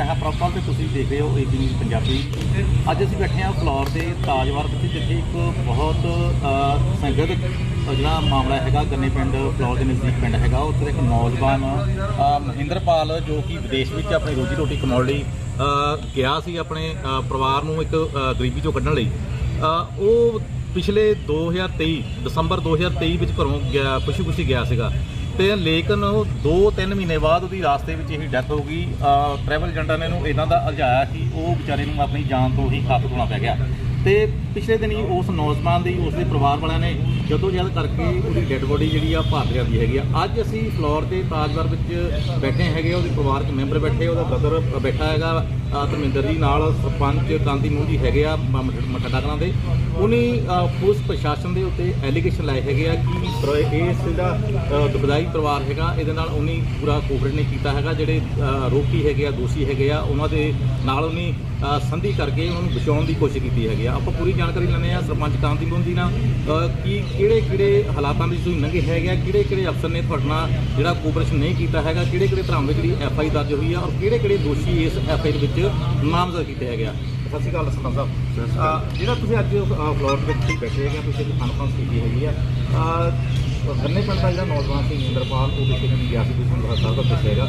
ਮੈਂ ਹਾਂ ਪ੍ਰੋਪਰ ਤੇ ਤੁਸੀਂ ਦੇਖ ਰਹੇ ਹੋ ਏਬੀ ਨਿਊਜ਼ ਪੰਜਾਬੀ। ਅੱਜ ਅਸੀਂ ਬੈਠੇ ਹਾਂ ਫਲੋਰ ਦੇ ਤਾਜਵਾਰ ਵਿੱਚ ਜਿੱਥੇ ਇੱਕ ਬਹੁਤ ਸੰਗਤ ਜਿਹੜਾ ਮਾਮਲਾ ਹੈਗਾ, ਗੰਨੇ ਪਿੰਡ, ਫਲੋਰ ਦੇ ਨਜ਼ਦੀਕ ਪਿੰਡ ਹੈਗਾ, ਉੱਥੇ ਇੱਕ ਨੌਜਵਾਨ ਮਹਿੰਦਰਪਾਲ ਜੋ ਕਿ ਵਿਦੇਸ਼ ਵਿੱਚ ਆਪਣੀ ਰੋਜੀ ਰੋਟੀ ਕਮਾਉਣ ਲਈ ਗਿਆ ਸੀ ਆਪਣੇ ਪਰਿਵਾਰ ਨੂੰ ਇੱਕ ਗਰੀਬੀ ਚੋਂ ਕੱਢਣ ਲਈ। ਉਹ ਪਿਛਲੇ 2023 ਦਸੰਬਰ 2023 ਵਿੱਚ ਘਰੋਂ ਗਿਆ ਖੁਸ਼ੀ ਖੁਸ਼ੀ ਗਿਆ ਸੀਗਾ। ਤੇ ਲੇਕਿਨ ਉਹ 2-3 ਮਹੀਨੇ ਬਾਅਦ ਉਹਦੀ ਰਾਸਤੇ ਵਿੱਚ ਹੀ ਡੈਥ ਹੋ ਗਈ। ਟਰੈਵਲ ਏਜੰਟਾਂ ਨੇ ਇਹਨੂੰ ਇਹਨਾਂ ਦਾ ਅਲਝਾਇਆ ਕਿ ਉਹ ਵਿਚਾਰੇ ਨੂੰ ਆਪਣੀ ਜਾਨ ਤੋਂ ਹੀ ਖਾਤਰ ਹੋਣਾ ਪੈ ਗਿਆ। ਤੇ ਪਿਛਲੇ ਦਿਨੀ ਉਸ ਨੌਜਵਾਨ ਦੀ ਉਸ ਦੇ ਪਰਿਵਾਰ ਵਾਲਿਆਂ ਨੇ ਜਦੋਂ ਜਦ ਕਰਕੇ ਉਹਦੀ ਡੈੱਡ ਬੋਡੀ ਜਿਹੜੀ ਆ ਭਾਰਤ ਲਿਆਂਦੀ ਹੈਗੀ ਆ। ਅੱਜ ਅਸੀਂ ਫਲੋਰ ਤੇ ਤਾਜਵਾਰ ਵਿੱਚ ਬੈਠੇ ਹੈਗੇ ਆ, ਉਹਦੇ ਪਰਿਵਾਰਕ ਮੈਂਬਰ ਬੈਠੇ ਉਹਦਾ ਬ੍ਰਦਰ ਬੈਠਾ ਹੈਗਾ ਧਰਮਿੰਦਰ ਜੀ ਨਾਲ ਸਰਪੰਚ ਕਾਂਤੀ ਮੂੰਹ ਜੀ ਹੈਗੇ ਆ ਮਟਾਡਾ ਕਲਾਂ ਦੇ। ਉਹਨੇ ਪੁਲਿਸ ਪ੍ਰਸ਼ਾਸਨ ਦੇ ਉੱਤੇ ਐਲੀਗੇਸ਼ਨ ਲਾਏ ਹੈਗੇ ਆ ਕਿ ਪਰ- ਇਸ ਜਿਹੜਾ ਅ, ਪਰਿਵਾਰ ਹੈਗਾ ਇਹਦੇ ਨਾਲ ਉਹਨੇ ਪੂਰਾ ਕੋਆਪਰੇਟ ਨਹੀਂ ਕੀਤਾ ਹੈਗਾ। ਜਿਹੜੇ ਰੋਕੀ ਹੈਗੇ ਆ ਦੋਸ਼ੀ ਹੈਗੇ ਆ ਉਹਨਾਂ ਦੇ ਨਾਲ ਉਹਨੇ ਸੰਧੀ ਕਰਕੇ ਉਹਨਾਂ ਨੂੰ ਬਚਾਉਣ ਦੀ ਕੋਸ਼ਿਸ਼ ਕੀਤੀ ਹੈਗੀ ਆ। ਆਪਾਂ ਪੂਰੀ ਜਾਣਕਾਰੀ ਲੈਣੇ ਆ ਸਰਪੰਚ ਕਾਂਤੀ ਜੀ ਨਾਲ। ਕਿ ਕਿਹੜੇ ਕਿਹੜੇ ਹਾਲਾਤਾਂ ਵਿੱਚ ਤੁਸੀਂ ਲੰਘੇ ਹੈਗੇ ਕਿਹੜੇ ਕਿਹੜੇ ਅਫਸਰ ਨੇ ਤੁਹਾਡੇ ਨਾਲ ਜਿਹੜਾ ਕੋਆਪਰੇਸ਼ਨ ਨਹੀਂ ਕੀਤਾ ਹੈਗਾ? ਕਿਹੜੇ ਕਿਹੜੇ ਧਰਾਵਾਂ ਵਿੱਚ ਜਿਹੜੀ ਐਫ ਆਈ ਦਰਜ ਹੋਈ ਆ? ਔਰ ਕਿਹੜੇ ਕਿਹੜੇ ਦੋਸ਼ੀ ਇਸ ਐਫ ਆਈ ਦੇ ਵਿੱਚ ਨਾਮਜ਼ਦ ਕੀਤੇ ਹੈਗੇ ਆ? ਸਤਿ ਸ਼੍ਰੀ ਅਕਾਲ ਸਰਪੰਚ ਸਾਹਿਬ। ਜਿਹੜਾ ਤੁਸੀਂ ਅੱਜ ਫਲੋਰ ਵਿੱਚ ਬੈਠੇ ਹੈਗੇ ਤੁਸੀਂ ਕਾਨਫਰੰਸ ਕੀਤੀ ਹੈਗੀ ਆ। ਗੰਨੇ ਪਿੰਡ ਦਾ ਜਿਹੜਾ ਨੌਜਵਾਨ ਸੀ ਇੰਦਰਪਾਲ, ਉਹ ਕਿਸੇ ਨੇ ਗਿਆ ਸੀ ਤੁਸੀਂ ਸਾਹਿਬ ਦਾ ਦੱਸਿਆ ਹੈਗਾ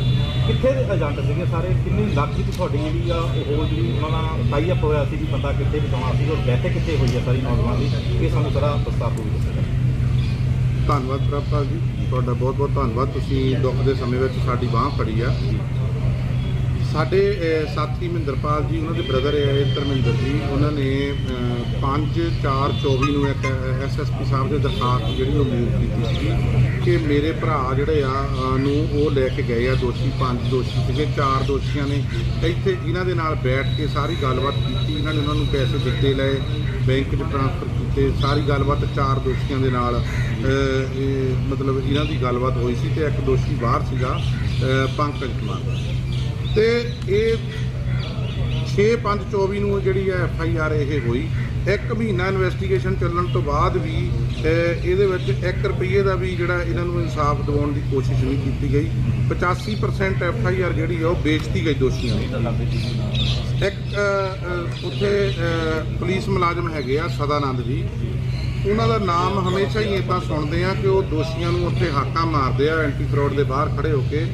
ਕਿੱਥੇ ਦੇ ਏਜੰਟ ਸੀਗੇ ਸਾਰੇ? ਕਿੰਨੀ ਲੱਖ ਦੀ ਤੁਹਾਡੀ ਜਿਹੜੀ ਆ, ਉਹ ਜਿਹੜੀ ਉਹਨਾਂ ਨਾਲ ਟਾਈ ਅਪ ਹੋਇਆ ਸੀ ਵੀ ਬੰਦਾ ਕਿੱਥੇ ਬਚਾਉਣਾ ਸੀ, ਔਰ ਬੈਠੇ ਕਿੱਥੇ ਹੋਈ ਆ ਸਾਰੀ ਨੌਜਵਾਨ ਦੀ, ਇਹ ਸਾਨੂੰ ਸਾਰਾ ਪ੍ਰਸਤਾਵ ਹੋ ਗਿਆ ਧੰਨਵਾਦ ਪ੍ਰਭਾ ਜੀ, ਤੁਹਾਡਾ ਬਹੁਤ ਬਹੁਤ ਧੰਨਵਾਦ। ਤੁਸੀਂ ਦੁੱਖ ਦੇ ਸਮੇਂ ਵਿੱਚ ਸਾਡੀ ਬਾਹ ਫੜੀ ਆ। ਸਾਡੇ ਸਾਥੀ ਮਹਿੰਦਰਪਾਲ ਜੀ ਉਹਨਾਂ ਦੇ ਬ੍ਰਦਰ ਹੈ ਧਰਮਿੰਦਰ ਜੀ। ਉਹਨਾਂ ਨੇ 5/4/24 ਨੂੰ ਇੱਕ ਐਸਐਸਪੀ ਸਾਹਿਬ ਦੇ ਦਰਖਾਸਤ ਜਿਹੜੀ ਉਹ ਮੂਵ ਕੀਤੀ ਸੀ ਕਿ ਮੇਰੇ ਭਰਾ ਜਿਹੜੇ ਆ ਅਹ, ਨੂੰ ਉਹ ਲੈ ਕੇ ਗਏ ਆ ਦੋਸ਼ੀ ਪੰਜ ਦੋਸ਼ੀ ਸੀਗੇ ਚਾਰ ਦੋਸ਼ੀਆਂ ਨੇ। ਇੱਥੇ ਇਹਨਾਂ ਦੇ ਨਾਲ ਬੈਠ ਕੇ ਸਾਰੀ ਗੱਲਬਾਤ ਕੀਤੀ। ਇਹਨਾਂ ਨੇ ਉਹਨਾਂ ਨੂੰ ਪੈਸੇ ਦਿੱਤੇ ਲਏ ਬੈਂਕ 'ਚ ਟ੍ਰਾਂਸਫਰ ਕੀਤੇ ਸਾਰੀ ਗੱਲਬਾਤ ਚਾਰ ਦੋਸ਼ੀਆਂ ਦੇ ਨਾਲ ਮਤਲਬ ਇਹਨਾਂ ਦੀ ਗੱਲਬਾਤ ਹੋਈ ਸੀ ਤੇ ਇੱਕ ਦੋਸ਼ੀ ਬਾਹਰ ਸੀਗਾ ਪੰਕਜ ਕੁਮਾਰ। ਤੇ ਇਹ 6/5/24 ਨੂੰ ਜਿਹੜੀ ਹੈ ਐਫ ਆਈ ਆਰ ਇਹ ਹੋਈ। ਇੱਕ ਮਹੀਨਾ ਇਨਵੈਸਟੀਗੇਸ਼ਨ ਚੱਲਣ ਤੋਂ ਬਾਅਦ ਵੀ ਇਹਦੇ ਵਿੱਚ 1 ਰੁਪਏ ਦਾ ਵੀ ਜਿਹੜਾ ਇਹਨਾਂ ਨੂੰ ਇਨਸਾਫ ਦਿਵਾਉਣ ਦੀ ਕੋਸ਼ਿਸ਼ ਨਹੀਂ ਕੀਤੀ ਗਈ। 85% ਐਫ ਆਈ ਆਰ ਜਿਹੜੀ ਹੈ ਉਹ ਵੇਚਤੀ ਗਈ ਦੋਸ਼ੀਆਂ ਨੂੰ। ਇੱਕ ਉੱਥੇ ਪੁਲਿਸ ਮੁਲਾਜ਼ਮ ਹੈਗੇ ਆ ਸਦਾਨੰਦ ਜੀ। ਉਹਨਾਂ ਦਾ ਨਾਮ ਹਮੇਸ਼ਾ ਹੀ ਇਦਾਂ ਸੁਣਦੇ ਆ ਕਿ ਉਹ ਦੋਸ਼ੀਆਂ ਨੂੰ ਉੱਥੇ ਹਾਕਾਂ ਮਾਰਦੇ ਆ ਐਂਟੀ ਫਰਾਡ ਦੇ ਬਾਹਰ ਖੜੇ ਹੋ ਕੇ।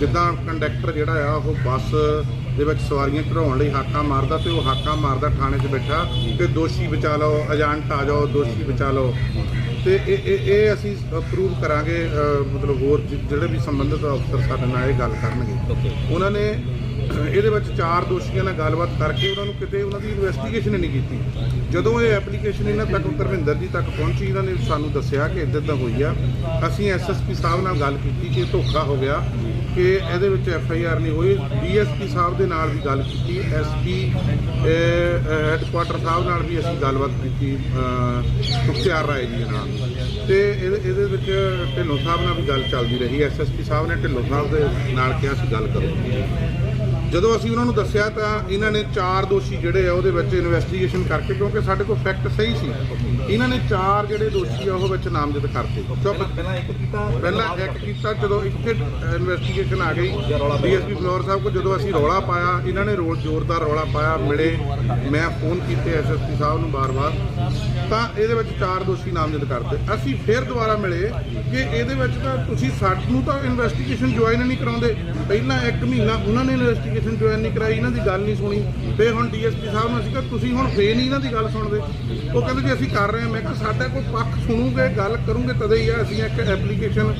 ਜਿੱਦਾਂ ਕੰਡਕਟਰ ਜਿਹੜਾ ਆ ਉਹ ਬੱਸ ਦੇ ਵਿੱਚ ਸਵਾਰੀਆਂ ਚੜਾਉਣ ਲਈ ਹਾਕਾਂ ਮਾਰਦਾ ਤੇ ਉਹ ਹਾਕਾਂ ਮਾਰਦਾ ਥਾਣੇ 'ਚ ਬੈਠਾ ਕਿ ਦੋਸ਼ੀ ਬਚਾ ਲਓ ਏਜੰਟ ਆ ਜਾਓ ਦੋਸ਼ੀ ਬਚਾ ਲਓ। ਤੇ ਇਹ ਇਹ ਇਹ ਅਸੀਂ ਪ੍ਰੂਵ ਕਰਾਂਗੇ ਮਤਲਬ ਹੋਰ ਜਿਹੜੇ ਵੀ ਸੰਬੰਧਿਤ ਅਫਸਰ ਸਾਡੇ ਨਾਲ ਇਹ ਗੱਲ ਕਰਨਗੇ। ਉਹਨਾਂ ਨੇ ਇਹਦੇ ਵਿੱਚ ਚਾਰ ਦੋਸ਼ੀਆਂ ਨਾਲ ਗੱਲਬਾਤ ਕਰਕੇ ਉਹਨਾਂ ਨੂੰ ਕਿਤੇ ਉਹਨਾਂ ਦੀ ਇਨਵੈਸਟੀਗੇਸ਼ਨ ਨਹੀਂ ਕੀਤੀ। ਜਦੋਂ ਇਹ ਐਪਲੀਕੇਸ਼ਨ ਇਹਨਾਂ ਤੱਕ ਧਰਮਿੰਦਰ ਜੀ ਤੱਕ ਪਹੁੰਚੀ ਇਹਨਾਂ ਨੇ ਸਾਨੂੰ ਦੱਸਿਆ ਕਿ ਇੱਦਾਂ ਦਾ ਹੋਈ ਆ। ਅਸੀਂ ਐਸਐਸਪੀ ਸਾਹਿਬ ਨਾਲ ਗੱਲ ਕੀਤੀ ਕਿ ਧੋਖਾ ਹੋ ਗਿਆ ਕਿ ਇਹਦੇ ਵਿੱਚ ਐਫ ਆਈ ਆਰ ਨਹੀਂ ਹੋਈ। ਡੀਐਸਪੀ ਸਾਹਿਬ ਦੇ ਨਾਲ ਵੀ ਗੱਲ ਕੀਤੀ ਐਸਪੀ ਹੈੱਡਕੁਆਟਰ ਸਾਹਿਬ ਨਾਲ ਵੀ ਅਸੀਂ ਗੱਲਬਾਤ ਕੀਤੀ ਅਹ, ਰਾਏ ਜੀ ਦੇ ਨਾਲ। ਤੇ ਇਹਦੇ ਇਹਦੇ ਵਿੱਚ ਢਿੱਲੋਂ ਸਾਹਿਬ ਨਾਲ ਵੀ ਗੱਲ ਚੱਲਦੀ ਰਹੀ। ਐਸਐਸਪੀ ਸਾਹਿਬ ਨੇ ਢਿੱਲੋਂ ਸਾਹਿਬ ਦੇ ਨਾਲ ਕਿਹਾ ਸੀ ਗੱਲ ਕਰੋ। ਜਦੋਂ ਅਸੀਂ ਉਹਨਾਂ ਨੂੰ ਦੱਸਿਆ ਤਾਂ ਇਹਨਾਂ ਨੇ ਚਾਰ ਦੋਸ਼ੀ ਜਿਹੜੇ ਆ ਉਹਦੇ ਵਿੱਚ ਇਨਵੈਸਟੀਗੇਸ਼ਨ ਕਰਕੇ ਕਿਉਂਕਿ ਸਾਡੇ ਕੋਲ ਫੈਕਟ ਸਹੀ ਸੀ। ਇਹਨਾਂ ਨੇ ਚਾਰ ਜਿਹੜੇ ਦੋਸ਼ੀ ਆ ਉਹ ਵਿੱਚ ਨਾਮਜ਼ਦ ਕਰਤੇ। ਪਹਿਲਾਂ ਇੱਕ ਕੀਤਾ ਪਹਿਲਾਂ ਇੱਕ ਕੀਤਾ ਜਦੋਂ ਇੱਥੇ ਇਨਵੈਸਟੀਗੇਸ਼ਨ ਆ ਗਈ। ਡੀਐਸਪੀ ਫਲੋਰ ਸਾਹਿਬ ਕੋ ਜਦੋਂ ਅਸੀਂ ਰੌਲਾ ਪਾਇਆ ਇਹਨਾਂ ਨੇ ਰੋਲ ਜ਼ੋਰਦਾਰ ਰੌਲਾ ਪਾਇਆ ਮਿਲੇ। ਮੈਂ ਫੋਨ ਕੀਤੇ ਐਸਐਸਪੀ ਸਾਹਿਬ ਨੂੰ ਬਾਰ-ਬਾਰ। ਤਾਂ ਇਹਦੇ ਵਿੱਚ ਚਾਰ ਦੋਸ਼ੀ ਨਾਮਜ਼ਦ ਕਰਤੇ। ਅਸੀਂ ਫਿਰ ਦੁਬਾਰਾ ਮਿਲੇ ਕਿ ਇਹਦੇ ਵਿੱਚ ਤਾਂ ਤੁਸੀਂ ਸਾਨੂੰ ਤਾਂ ਇਨਵੈਸਟੀਗੇਸ਼ਨ ਜੁਆਇਨ ਨਹੀਂ ਕਰਾਉਂਦੇ। ਪਹਿਲਾਂ ਇੱਕ ਮਹੀਨਾ ਉਹਨਾਂ ਨੇ ਇਨਵੈਸਟੀਗੇਸ਼ਨ ਜੁਆਇਨ ਨਹੀਂ ਕਰਾਈ, ਇਹਨਾਂ ਦੀ ਗੱਲ ਨਹੀਂ ਸੁਣੀ। ਫਿਰ ਹੁਣ ਡੀਐਸਪੀ ਸਾਹਿਬ ਨੂੰ ਅਸੀਂ ਕਿਹਾ, ਤੁਸੀਂ ਹੁਣ ਫੇਰ ਨਹੀਂ ਇਹਨਾਂ ਦੀ ਗੱਲ ਸੁਣਦੇ। ਉਹ ਕਹਿੰਦੇ ਜੀ, ਅਸੀਂ ਕਰ ਰਹੇ ਹਾਂ। ਮੈਂ ਕਿਹਾ, ਸਾਡਾ ਕੋਈ ਪੱਖ ਸੁਣੂਗੇ, ਗੱਲ ਕਰੂਗੇ ਤਦੇ ਹੀ ਆ। ਅਸੀਂ ਇੱਕ ਐਪਲੀਕੇਸ਼ਨ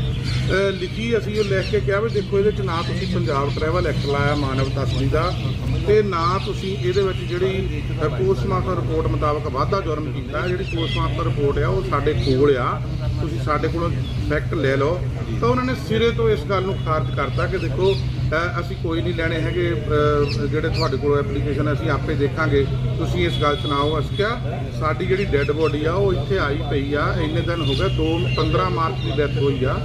ਲਿਖੀ, ਅਸੀਂ ਉਹ ਲਿਖ ਕੇ ਕਿਹਾ ਵੀ ਦੇਖੋ, ਇਹਦੇ ਚ ਨਾ ਤੁਸੀਂ ਪੰਜਾਬ ਟਰੈਵਲ ਐਕਟ ਲਾਇਆ, ਮਾਨਵ ਤਸਕਰੀ ਦਾ। ਤੇ ਨਾ ਤੁਸੀਂ ਇਹਦੇ ਵਿੱਚ ਜਿਹੜੀ ਪੋਸਟਮਾਰਟਮ ਰਿਪੋਰਟ ਮੁਤਾਬਕ ਵਾਧਾ ਜੁਰਮ ਕੀਤਾ। ਜਿਹੜੀ ਪੋਸਟਮਾਰਟਮ ਰਿਪੋਰਟ ਆ, ਉਹ ਸਾਡੇ ਕੋਲ ਆ। ਤੁਸੀਂ ਸਾਡੇ ਕੋਲੋਂ ਫੈਕਟ ਲੈ ਲਓ, ਤਾਂ ਉਹਨਾਂ ਨੇ ਸਿਰੇ ਤੋਂ ਇਸ ਗੱਲ ਨੂੰ ਖਾਰਜ ਕਰਤਾ ਕਿ ਦੇਖੋ ਅਸੀਂ ਕੋਈ ਨਹੀਂ ਲੈਣੇ ਹੈਗੇ ਜਿਹੜੇ ਤੁਹਾਡੇ ਕੋਲ ਐਪਲੀਕੇਸ਼ਨ ਅਸੀਂ ਆਪੇ ਦੇਖਾਂਗੇ। ਤੁਸੀਂ ਇਸ ਗੱਲ ਸੁਣਾਓ, ਅਸੀਂ ਕਿਹਾ, ਸਾਡੀ ਜਿਹੜੀ ਡੈੱਡ ਬੋਡੀ ਆ, ਉਹ ਇੱਥੇ ਆਈ ਪਈ ਆ, ਇੰਨੇ ਦਿਨ ਹੋ ਗਏ 2 15 ਮਾਰਚ ਦੀ ਡੈਥ ਹੋਈ ਆ।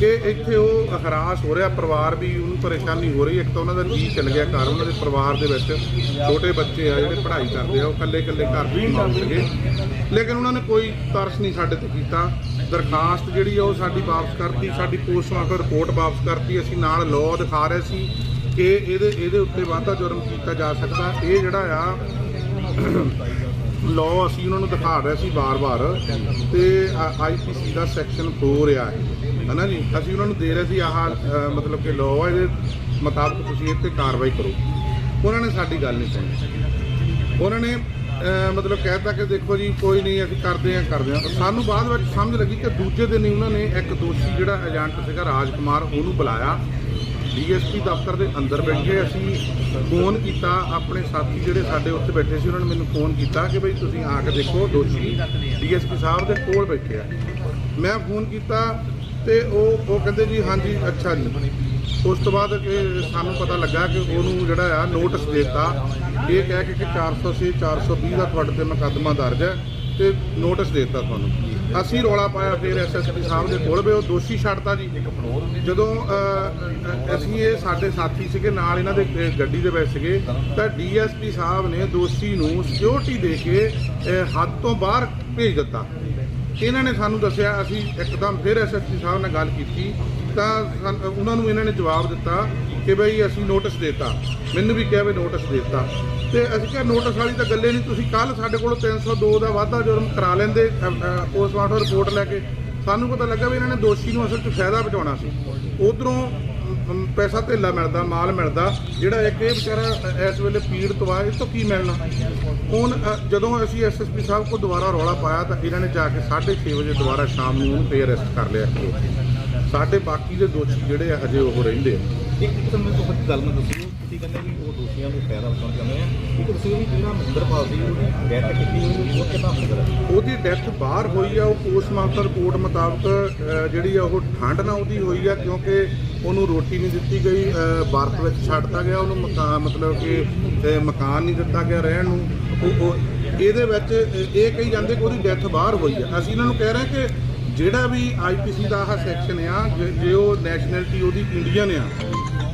ਕਿ ਇੱਥੇ ਉਹ ਹਰਾਸ ਹੋ ਰਿਹਾ, ਪਰਿਵਾਰ ਵੀ ਉਹਨੂੰ ਪਰੇਸ਼ਾਨੀ ਹੋ ਰਹੀ ਇੱਕ ਤਾਂ ਉਹਨਾਂ ਦਾ ਜੀ ਚੱਲ ਗਿਆ ਘਰ, ਉਹਨਾਂ ਦੇ ਪਰਿਵਾਰ ਦੇ ਵਿੱਚ ਛੋਟੇ ਬੱਚੇ ਆ, ਜਿਹੜੇ ਪੜ੍ਹਾਈ ਕਰਦੇ ਆ, ਉਹ ਇਕੱਲੇ ਇਕੱਲੇ ਘਰ ਵੀ ਨਹੀਂ ਸੀਗੇ। ਲੇਕਿਨ ਉਹਨਾਂ ਨੇ ਕੋਈ ਤਰਸ ਨਹੀਂ ਸਾਡੇ ਤੇ ਕੀਤਾ। ਦਰਖਾਸਤ ਜਿਹੜੀ ਆ ਉਹ ਸਾਡੀ ਵਾਪਸ ਕਰਤੀ, ਸਾਡੀ ਪੋਸਟਮਾਰਟਮ ਰਿਪੋਰਟ ਵਾਪਸ ਕਰਤੀ, ਅਸੀਂ ਨਾਲ ਲਾਅ ਦਿਖਾ ਰਹੇ ਸੀ ਕਿ ਇਹਦੇ ਇਹਦੇ ਉੱਤੇ ਵਾਧਾ ਜੁਰਮ ਕੀਤਾ ਜਾ ਸਕਦਾ। ਇਹ ਜਿਹੜਾ ਆ ਲਾਅ ਅਸੀਂ ਉਹਨਾਂ ਨੂੰ ਦਿਖਾ ਰਹੇ ਸੀ ਵਾਰ-ਵਾਰ ਤੇ ਆਈਪੀਸੀ ਦਾ ਸੈਕਸ਼ਨ 4 ਆ ਇਹ ਹਨਾ ਜੀ? ਅਸੀਂ ਉਹਨਾਂ ਨੂੰ ਦੇ ਰਹੇ ਸੀ ਆਹ ਮਤਲਬ ਕਿ ਲਾਅ ਇਹਦੇ ਮੁਤਾਬਕ ਤੁਸੀਂ ਇਹ ਤੇ ਕਾਰਵਾਈ ਕਰੋ। ਉਹਨਾਂ ਨੇ ਸਾਡੀ ਗੱਲ ਨਹੀਂ ਸੁਣੀ। ਉਹਨਾਂ ਨੇ ਮਤਲਬ ਕਹਿਤਾ ਕਿ ਦੇਖੋ ਜੀ, ਕੋਈ ਨਹੀਂ, ਅਸੀਂ ਕਰਦੇ ਆ ਕਰਦੇ ਆ ਸਾਨੂੰ ਬਾਅਦ ਵਿੱਚ ਸਮਝ ਲੱਗੀ ਕਿ ਦੂਜੇ ਦਿਨ ਹੀ ਉਹਨਾਂ ਨੇ ਇੱਕ ਦੋਸ਼ੀ ਜਿਹੜਾ ਏਜੰਟ ਸੀਗਾ, ਰਾਜਕੁਮਾਰ, ਉਹਨੂੰ ਬੁਲਾਇਆ। ਡੀਐਸਪੀ ਦਫ਼ਤਰ ਦੇ ਅੰਦਰ ਬੈਠੇ ਅਸੀਂ, ਫੋਨ ਕੀਤਾ। ਆਪਣੇ ਸਾਥੀ ਜਿਹੜੇ ਸਾਡੇ ਉੱਥੇ ਬੈਠੇ ਸੀ, ਉਹਨਾਂ ਨੇ ਮੈਨੂੰ ਫੋਨ ਕੀਤਾ ਕਿ ਬਈ ਤੁਸੀਂ ਆ ਕੇ ਦੇਖੋ ਦੋਸ਼ੀ। ਡੀਐਸਪੀ ਸਾਹਿਬ ਦੇ ਕੋਲ ਬੈਠੇ ਆ। ਮੈਂ ਫੋਨ ਕੀਤਾ ਤੇ ਉਹ ਉਹ ਕਹਿੰਦੇ ਜੀ, ਹਾਂਜੀ, ਅੱਛਾ ਜੀ। ਉਸ ਤੋਂ ਬਾਅਦ ਇਹ ਸਾਨੂੰ ਪਤਾ ਲੱਗਾ ਕਿ ਉਹਨੂੰ ਜਿਹੜਾ ਆ ਨੋਟਿਸ ਦਿੱਤਾ। ਇਹ ਕਹਿ ਕੇ ਕਿ 406 420 ਦਾ ਤੁਹਾਡੇ ਤੇ ਮੁਕੱਦਮਾ ਦਰਜ ਹੈ ਤੇ ਨੋਟਿਸ ਦਿੱਤਾ ਤੁਹਾਨੂੰ। ਅਸੀਂ ਰੌਲਾ ਪਾਇਆ, ਫਿਰ ਐਸਐਸਪੀ ਸਾਹਿਬ ਦੇ ਕੋਲ ਵੀ ਉਹ ਦੋਸ਼ੀ ਛੱਡਤਾ ਜੀ। ਜਦੋਂ ਅਸੀਂ ਇਹ ਸਾਡੇ ਸਾਥੀ ਸੀਗੇ, ਨਾਲ ਇਹਨਾਂ ਦੇ ਗੱਡੀ ਦੇ ਵਿੱਚ ਸੀਗੇ, ਤਾਂ ਡੀਐਸਪੀ ਸਾਹਿਬ ਨੇ ਦੋਸ਼ੀ ਨੂੰ ਸਿਕਿਉਰਿਟੀ ਦੇ ਕੇ ਹੱਦ ਤੋਂ ਬਾਹਰ ਭੇਜ ਦਿੱਤਾ। ਇਹਨਾਂ ਨੇ ਸਾਨੂੰ ਦੱਸਿਆ, ਅਸੀਂ ਇੱਕਦਮ ਫਿਰ ਐਸਐਸਪੀ ਸਾਹਿਬ ਨਾਲ ਗੱਲ ਕੀਤੀ, ਤਾਂ ਉਹਨਾਂ ਨੂੰ ਇਹਨਾਂ ਨੇ ਜਵਾਬ ਦਿੱਤਾ ਕਿ ਬਈ ਅਸੀਂ ਨੋਟਿਸ ਦਿੱਤਾ। ਮੈਨੂੰ ਵੀ ਕਿਹਾ ਵੀ ਨੋਟਿਸ ਦਿੱਤਾ। ਤੇ ਅਸੀਂ ਕਿਹਾ, ਨੋਟਿਸ ਵਾਲੀ ਤਾਂ ਗੱਲੇ ਨਹੀਂ ਤੁਸੀਂ ਕੱਲ ਸਾਡੇ ਕੋਲੋਂ 302 ਦਾ ਵਾਧਾ ਜੁਰਮ ਕਰਾ ਲੈਂਦੇ ਪੋਸਟਮਾਰਟਮ ਰਿਪੋਰਟ ਲੈ ਕੇ। ਸਾਨੂੰ ਪਤਾ ਲੱਗਾ ਵੀ ਇਹਨਾਂ ਨੇ ਦੋਸ਼ੀ ਨੂੰ ਅਸਲ 'ਚ ਫਾਇਦਾ ਪਹੁੰਚਾਉਣਾ ਸੀ। ਉਧਰੋਂ ਪੈਸਾ ਧੇਲਾ ਮਿਲਦਾ ਮਾਲ ਮਿਲਦਾ ਜਿਹੜਾ ਇੱਕ ਇਹ ਵਿਚਾਰਾ ਇਸ ਵੇਲੇ ਪੀੜਤ ਵਾ ਇਹ ਤੋਂ ਕੀ ਮਿਲਣਾ? ਹੁਣ ਜਦੋਂ ਅਸੀਂ ਐਸਐਸਪੀ ਸਾਹਿਬ ਕੋਲ ਦੁਬਾਰਾ ਰੌਲਾ ਪਾਇਆ ਤਾਂ ਇਹਨਾਂ ਨੇ ਜਾ ਕੇ 6:30 ਵਜੇ ਦੁਬਾਰਾ ਸ਼ਾਮ ਨੂੰ ਉਹਨੂੰ ਫੇਰ ਅਰੈਸਟ ਕਰ ਲਿਆ। ਸਾਡੇ ਬਾਕੀ ਦੇ ਦੋਸ਼ੀ ਜਿਹੜੇ ਆ ਹਜੇ ਉਹ ਰਹਿੰਦੇ ਆ। ਇੱਕ ਕਿਸਮ ਦੀ ਤੁਸੀਂ ਗੱਲ ਮੈਂ ਦੱਸੀ ਤੁਸੀਂ ਕਹਿੰਦੇ ਵੀ ਉਹ ਦੋਸ਼ੀਆਂ ਨੂੰ ਫਾਇਦਾ ਉਠਾਉਣਾ ਚਾਹੁੰਦੇ ਆ। ਇੱਕ ਤੁਸੀਂ ਵੀ ਜਿਹੜਾ ਮਹਿੰਦਰਪਾਲ ਸੀ ਉਹਦੀ ਡੈਥ ਕੀਤੀ ਹੋਈ ਉਹ ਕਿੰਨਾ ਹੁੰਦਾ ਉਹਦੀ ਡੈਥ ਬਾਹਰ ਹੋਈ ਆ ਉਹ ਪੋਸਟਮਾਰਟਮ ਰਿਪੋਰਟ ਮੁਤਾਬਕ ਜਿਹੜੀ ਆ ਉਹ ਠੰਡ ਨਾਲ ਉਹਦੀ ਹੋਈ ਆ ਕਿਉਂਕਿ ਉਹਨੂੰ ਰੋਟੀ ਨਹੀਂ ਦਿੱਤੀ ਗਈ ਭਾਰਤ ਬਰਫ਼ ਵਿੱਚ ਛੱਡਤਾ ਗਿਆ ਉਹਨੂੰ ਮਕਾਨ ਮਤਲਬ ਕਿ ਮਕਾਨ ਨਹੀਂ ਦਿੱਤਾ ਗਿਆ ਰਹਿਣ ਨੂੰ। ਉਹ- ਇਹਦੇ ਵਿੱਚ ਇਹ ਕਹੀ ਜਾਂਦੇ ਕਿ ਉਹਦੀ ਡੈਥ ਬਾਹਰ ਹੋਈ ਆ। ਅਸੀਂ ਇਹਨਾਂ ਨੂੰ ਕਹਿ ਰਹੇ ਕਿ ਜਿਹੜਾ ਵੀ ਆਈਪੀਸੀ ਦਾ ਆਹ ਸੈਕਸ਼ਨ ਆ, ਜੇ- ਜੇ ਉਹ ਨੈਸ਼ਨੈਲਿਟੀ ਉਹਦੀ ਇੰਡੀਅਨ ਆ,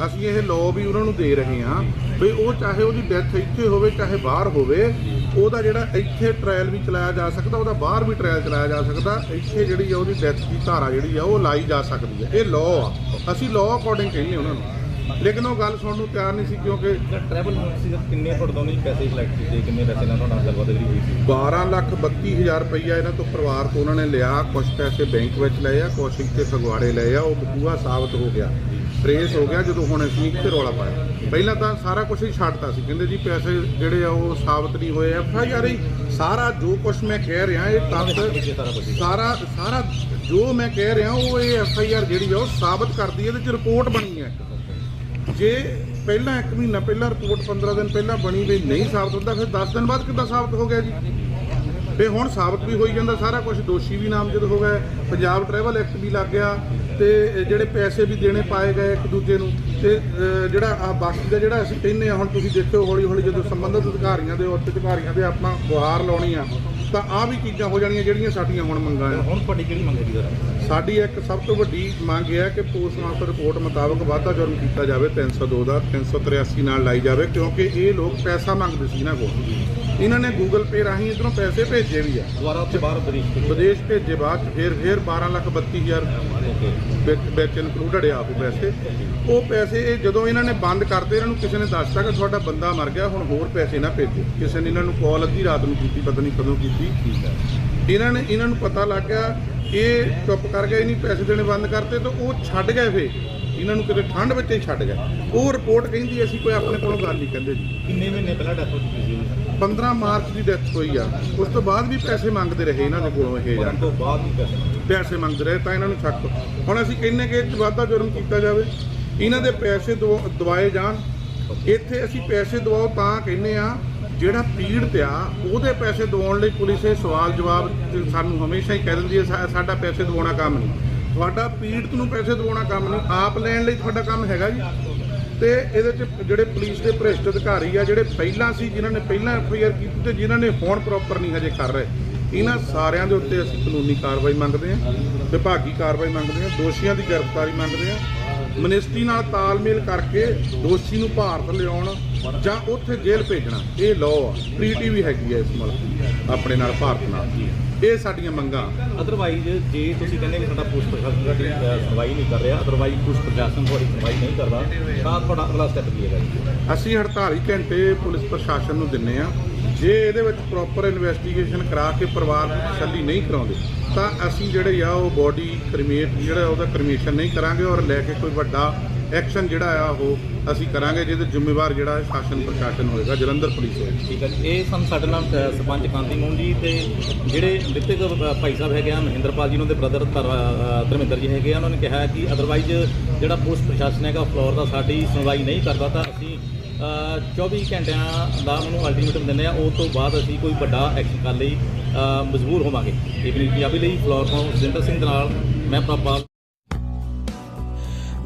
ਅਸੀਂ ਇਹ ਲਾਅ ਵੀ ਉਹਨਾਂ ਨੂੰ ਦੇ ਰਹੇ ਹਾਂ ਵੀ ਉਹ ਚਾਹੇ ਉਹਦੀ ਡੈਥ ਇੱਥੇ ਹੋਵੇ, ਚਾਹੇ ਬਾਹਰ ਹੋਵੇ ਉਹਦਾ ਜਿਹੜਾ ਇੱਥੇ ਟ੍ਰਾਇਲ ਵੀ ਚਲਾਇਆ ਜਾ ਸਕਦਾ ਉਹਦਾ ਬਾਹਰ ਵੀ ਟ੍ਰਾਇਲ ਚਲਾਇਆ ਜਾ ਸਕਦਾ ਇੱਥੇ ਜਿਹੜੀ ਆ ਉਹਦੀ ਡੈਥ ਦੀ ਧਾਰਾ ਜਿਹੜੀ ਆ ਉਹ ਲਾਈ ਜਾ ਸਕਦੀ ਹੈ ਇਹ ਲਾਅ ਆ। ਅਸੀਂ ਲਾਅ ਅਕੋਰਡਿੰਗ ਕਹਿੰਦੇ ਉਹਨਾਂ ਨੂੰ। ਲੇਕਿਨ ਉਹ ਗੱਲ ਸੁਣਨ ਨੂੰ ਤਿਆਰ ਨਹੀਂ ਸੀ ਕਿਉਂਕਿ ਟਰੈਵਲ ਸੀ ਕਿੰਨੇ ਤੁਹਾਡੇ ਤੋਂ ਨਹੀਂ ਪੈਸੇ ਸਿਲੈਕਟ ਕੀਤੇ ਕਿੰਨੇ ਪੈਸੇ ਨਾਲ ਤੁਹਾਡਾ ਗੱਲਬਾਤ ਜਿਹੜੀ ਹੋਈ ਸੀ? 12 ਲੱਖ 32 ਹਜ਼ਾਰ ਰੁਪਈਆ ਇਹਨਾਂ ਤੋਂ ਪਰਿਵਾਰ ਤੋਂ ਉਹਨਾਂ ਨੇ ਲਿਆ ਕੁਝ ਪੈਸੇ ਬੈਂਕ ਵਿੱਚ ਲਏ ਆ ਕੁਛ ਇੱਥੇ ਫਗਵਾੜੇ ਲਏ ਆ ਉਹ ਬਕੂਆ ਸਾਬਤ ਹੋ ਗਿਆ। ਟਰੇਸ ਹੋ ਗਿਆ ਜਦੋਂ ਹੁਣ ਅਸੀਂ ਇੱਥੇ ਰੌਲਾ ਪਾਇਆ। ਪਹਿਲਾਂ ਤਾਂ ਸਾਰਾ ਕੁਝ ਹੀ ਛੱਡਤਾ ਸੀ। ਕਹਿੰਦੇ ਜੀ ਪੈਸੇ ਜਿਹੜੇ ਆ ਉਹ ਸਾਬਤ ਨਹੀਂ ਹੋਏ। ਐਫ ਆਈ ਆਰ ਹੀ ਸਾਰਾ ਜੋ ਕੁਝ ਮੈਂ ਕਹਿ ਰਿਹਾ, ਇਹ ਪਿੱਛੇ ਤੱਥ ਸਾਰਾ ਸਾਰਾ ਸਾਰਾ ਜੋ ਮੈਂ ਕਹਿ ਰਿਹਾ, ਉਹ ਇਹ ਐਫ ਆਈ ਆਰ ਜਿਹੜੀ ਆ, ਉਹ ਸਾਬਤ ਕਰਦੀ ਹੈ ਇਹਦੇ ਚ ਰਿਪੋਰਟ ਬਣੀ ਹੈ ਜੇ ਪਹਿਲਾਂ 1 ਮਹੀਨਾ ਪਹਿਲਾਂ ਰਿਪੋਰਟ 15 ਦਿਨ ਪਹਿਲਾਂ ਬਣੀ ਵੀ ਨਹੀਂ ਸਾਬਤ ਹੁੰਦਾ, ਫਿਰ 10 ਦਿਨ ਬਾਅਦ ਕਿੱਦਾਂ ਸਾਬਤ ਹੋ ਗਿਆ ਜੀ? ਤੇ ਹੁਣ ਸਾਬਤ ਵੀ ਹੋਈ ਜਾਂਦਾ ਸਾਰਾ ਕੁਝ ਦੋਸ਼ੀ ਵੀ ਨਾਮਜ਼ਦ ਹੋ ਗਏ ਪੰਜਾਬ ਟਰੈਵਲ ਐਕਟ ਵੀ ਲੱਗ ਗਿਆ ਤੇ ਜਿਹੜੇ ਪੈਸੇ ਵੀ ਦੇਣੇ ਪਾਏ ਗਏ ਇੱਕ ਦੂਜੇ ਨੂੰ ਤੇ ਜਿਹੜਾ ਆ ਬਾਕੀ ਦਾ ਜਿਹੜਾ ਅਸੀਂ ਕਹਿੰਦੇ ਆ ਹੁਣ ਤੁਸੀਂ ਦੇਖਿਓ ਹੌਲੀ ਹੌਲੀ ਜਦੋਂ ਸੰਬੰਧਿਤ ਅਧਿਕਾਰੀਆਂ ਦੇ ਉੱਚ ਅਧਿਕਾਰੀਆਂ ਦੇ ਆਪਾਂ ਗੁਹਾਰ ਲਾਉਣੀ ਆ ਤਾਂ ਆ ਵੀ ਚੀਜ਼ਾਂ ਹੋ ਜਾਣੀਆਂ ਜਿਹੜੀਆਂ ਸਾਡੀਆਂ ਹੁਣ ਮੰਗਾਂ ਆ। ਹੁਣ ਤੁਹਾਡੀ ਕਿਹੜੀ ਮੰਗ ਹੈ ਜੀ ਸਾਡੀ ਇੱਕ ਸਭ ਤੋਂ ਵੱਡੀ ਮੰਗ ਇਹ ਹੈ ਕਿ ਪੋਸਟਮਾਰਟਮ ਰਿਪੋਰਟ ਮੁਤਾਬਕ ਵਾਧਾ ਜੁਰਮ ਕੀਤਾ ਜਾਵੇ 302 ਦਾ 383 ਨਾਲ ਲਾਈ ਜਾਵੇ ਕਿਉਂਕਿ ਇਹ ਲੋਕ ਪੈਸਾ ਮੰਗਦੇ ਸੀ ਇਹਨਾਂ ਕੋਲ। ਇਹਨਾਂ ਨੇ ਗੂਗਲ ਪੇ ਰਾਹੀਂ ਇਧਰੋਂ ਪੈਸੇ ਭੇਜੇ ਵੀ ਆ। ਦੁਬਾਰਾ ਉੱਥੇ ਬਾਹਰ ਵਿਦੇਸ਼ ਵਿਦੇਸ਼ ਭੇਜੇ ਬਾਅਦ 'ਚ ਫਿਰ ਫਿਰ 12 ਲੱਖ 32 ਹਜ਼ਾਰ ਵਿੱਚ ਵਿੱਚ ਇਨਕਲੂਡਡ ਆ ਉਹ ਪੈਸੇ। ਉਹ ਪੈਸੇ ਇਹ ਜਦੋਂ ਇਹਨਾਂ ਨੇ ਬੰਦ ਕਰਤੇ ਇਹਨਾਂ ਨੂੰ ਕਿਸੇ ਨੇ ਦੱਸਤਾ ਕਿ ਤੁਹਾਡਾ ਬੰਦਾ ਮਰ ਗਿਆ ਹੁਣ ਹੋਰ ਪੈਸੇ ਨਾ ਭੇਜੋ। ਕਿਸੇ ਨੇ ਇਹਨਾਂ ਨੂੰ ਕਾਲ ਅੱਧੀ ਰਾਤ ਨੂੰ ਕੀਤੀ ਪਤਾ ਨਹੀਂ ਕਦੋਂ ਕੀਤੀ। ਇਹਨਾਂ ਨੇ ਇਹਨਾਂ ਨੂੰ ਪਤਾ ਲੱਗ ਗਿਆ ਇਹ ਚੁੱਪ ਕਰ ਗਏ ਨਹੀਂ ਪੈਸੇ ਦੇਣੇ ਬੰਦ ਕਰਤੇ ਤਾਂ ਉਹ ਛੱਡ ਗਏ ਫੇ ਇਹਨਾਂ ਨੂੰ ਕਿਤੇ ਠੰਡ ਵਿੱਚ ਹੀ ਛੱਡ ਗਏ। ਉਹ ਰਿਪੋਰਟ ਕਹਿੰਦੀ ਅਸੀਂ ਕੋਈ ਆਪਣੇ ਕੋਲੋਂ ਗੱਲ ਨਹੀਂ ਕਹਿੰਦੇ ਜੀ। ਕਿੰਨੇ ਮਹੀਨੇ ਪਹਿਲਾਂ ਡੈਥ ਹੋ ਚੁੱਕੀ ਸੀ? 15 ਮਾਰਚ ਦੀ ਡੈਥ ਹੋਈ ਆ। ਉਸ ਤੋਂ ਬਾਅਦ ਵੀ ਪੈਸੇ ਮੰਗਦੇ ਰਹੇ ਇਹਨਾਂ ਦੇ ਕੋਲੋਂ ਇਹ ਜਾਣ ਤੋਂ ਬਾਅਦ ਵੀ ਪੈਸੇ। ਪੈਸੇ ਮੰਗਦੇ ਰਹੇ ਤਾਂ ਇਹਨਾਂ ਨੂੰ ਸ਼ੱਕ। ਹੁਣ ਅਸੀਂ ਕਹਿੰਨੇ ਕਿ ਵਾਧਾ ਜੁਰਮ ਕੀਤਾ ਜਾਵੇ? ਇਹਨਾਂ ਦੇ ਪੈਸੇ ਦਵਾ- ਦਵਾਏ ਜਾਣ। ਇੱਥੇ ਅਸੀਂ ਪੈਸੇ ਦਵਾਓ ਤਾਂ ਕਹਿੰਨੇ ਆ ਜਿਹੜਾ ਪੀੜਤ ਆ ਉਹਦੇ ਪੈਸੇ ਦਵਾਉਣ ਲਈ ਪੁਲਿਸ ਇਹ ਸਵਾਲ ਜਵਾਬ ਸਾਨੂੰ ਹਮੇਸ਼ਾ ਹੀ ਕਹਿ ਦਿੰਦੀ ਹੈ ਸਾਡਾ ਪੈਸੇ ਦਵਾਉਣਾ ਕੰਮ ਨਹੀਂ। ਤੁਹਾਡਾ ਪੀੜਤ ਨੂੰ ਪੈਸੇ ਦਵਾਉਣਾ ਕੰਮ ਨਹੀਂ। ਆਪ ਲੈਣ ਲਈ ਤੁਹਾਡਾ ਕੰਮ ਹੈਗਾ ਜੀ। ਤੇ ਇਹਦੇ ਚ ਜਿਹੜੇ ਪੁਲਿਸ ਦੇ ਭ੍ਰਿਸ਼ਟ ਅਧਿਕਾਰੀ ਆ, ਜਿਹੜੇ ਪਹਿਲਾਂ ਸੀ, ਜਿਨ੍ਹਾਂ ਨੇ ਪਹਿਲਾਂ ਐਫ ਆਈ ਆਰ ਕੀਤੀ ਤੇ ਜਿਨ੍ਹਾਂ ਨੇ ਹੁਣ ਪ੍ਰੋਪਰ ਨਹੀਂ ਹਜੇ ਕਰ ਰਹੇ, ਇਹਨਾਂ ਸਾਰਿਆਂ ਦੇ ਉੱਤੇ ਅਸੀਂ ਕਾਨੂੰਨੀ ਕਾਰਵਾਈ ਮੰਗਦੇ ਹਾਂ, ਵਿਭਾਗੀ ਕਾਰਵਾਈ ਮੰਗਦੇ ਹਾਂ, ਦੋਸ਼ੀਆਂ ਦੀ ਗ੍ਰਿਫਤਾਰੀ ਮੰਗਦੇ ਹਾਂ, ਮਨਿਸਟਰੀ ਨਾਲ ਤਾਲਮੇਲ ਕਰਕੇ ਦੋਸ਼ੀ ਨੂੰ ਭਾਰਤ ਲਿਆਉਣ ਜਾਂ ਉੱਥੇ ਜੇਲ੍ਹ ਭੇਜਣਾ, ਇਹ ਲਾਅ ਆ ਟ੍ਰੀਟੀ ਵੀ ਹੈਗੀ ਹੈ ਇਸ ਮੁਲਕ ਦੀ, ਆਪਣੇ ਨਾਲ ਭਾਰਤ ਨਾਲ। ਇਹ ਸਾਡੀਆਂ ਮੰਗਾਂ। ਅਦਰਵਾਈਜ਼ ਜੇ ਤੁਸੀਂ ਕਹਿੰਦੇ ਵੀ ਸਾਡਾ ਪੁਲਿਸ ਪ੍ਰਸ਼ਾਸਨ ਸਾਡੀ ਸੁਣਵਾਈ ਨਹੀਂ ਕਰ ਰਿਹਾ ਅਦਰਵਾਈਜ਼ ਪੁਲਿਸ ਪ੍ਰਸ਼ਾਸਨ ਤੁਹਾਡੀ ਸੁਣਵਾਈ ਨਹੀਂ ਕਰਦਾ ਤਾਂ ਤੁਹਾਡਾ ਅਗਲਾ ਸਟੈਪ ਕੀ ਹੈਗਾ ਜੀ? ਅਸੀਂ 48 ਘੰਟੇ ਪੁਲਿਸ ਪ੍ਰਸ਼ਾਸਨ ਨੂੰ ਦਿੰਨੇ ਆ। ਜੇ ਇਹਦੇ ਵਿੱਚ ਪ੍ਰੋਪਰ ਇਨਵੈਸਟੀਗੇਸ਼ਨ ਕਰਾ ਕੇ ਪਰਿਵਾਰ ਨੂੰ ਤਸੱਲੀ ਨਹੀਂ ਕਰਾਉਂਦੇ ਤਾਂ ਅਸੀਂ ਜਿਹੜੇ ਆ ਉਹ ਬੋਡੀ ਕ੍ਰੀਮੇਟ ਜਿਹੜਾ ਉਹਦਾ ਕ੍ਰੀਮੇਸ਼ਨ ਨਹੀਂ ਕਰਾਂਗੇ ਔਰ ਲੈ ਕੇ ਕੋਈ ਵੱਡਾ ਐਕਸ਼ਨ ਜਿਹੜਾ ਆ ਉਹ ਅਸੀਂ ਕਰਾਂਗੇ ਜਿਹਦੇ ਜ਼ਿੰਮੇਵਾਰ ਜਿਹੜਾ ਹੈ ਸ਼ਾਸਨ ਪ੍ਰਸ਼ਾਸਨ ਹੋਏਗਾ ਜਲੰਧਰ ਪੁਲਿਸ ਹੋਏਗੀ ਠੀਕ ਹੈ ਜੀ। ਇਹ ਸਨ ਸਾਡੇ ਨਾਲ ਅ, ਸਰਪੰਚ ਕਾਂਤੀ ਮੋਹਨ ਜੀ ਤੇ ਜਿਹੜੇ ਮ੍ਰਿਤਕ ਭਾਈ ਸਾਹਿਬ ਹੈਗੇ ਆ ਮਹਿੰਦਰਪਾਲ ਜੀ ਉਹਨਾਂ ਦੇ ਬ੍ਰਦਰ ਧਰਮਿੰਦਰ ਜੀ ਹੈਗੇ ਆ ਉਹਨਾਂ ਨੇ ਕਿਹਾ ਕਿ ਅਦਰਵਾਈਜ਼ ਜਿਹੜਾ ਪੁਲਿਸ ਪ੍ਰਸ਼ਾਸਨ ਹੈਗਾ ਫਲੋਰ ਦਾ ਸਾਡੀ ਸੁਣਵਾਈ ਨਹੀਂ ਕਰਦਾ ਤਾਂ ਅਸੀਂ ਅ, 24 ਘੰਟਿਆਂ ਦਾ ਉਹਨੂੰ ਅਲਟੀਮੇਟਮ ਦਿੰਦੇ ਆ ਉਸ ਤੋਂ ਬਾਅਦ ਅਸੀਂ ਕੋਈ ਵੱਡਾ ਐਕਸ਼ਨ ਕਰਨ ਲਈ ਅ, ਮਜਬੂਰ ਹੋਵਾਂਗੇ ਇਹ ਈਵਨਿੰਗ ਪੰਜਾਬੀ ਲਈ ਫਲੋਰ ਤੋਂ ਸਿੰਦਰ ਸਿੰਘ ਦੇ ਨਾਲ ਮੈਂ ਪ੍ਰਭਾਵ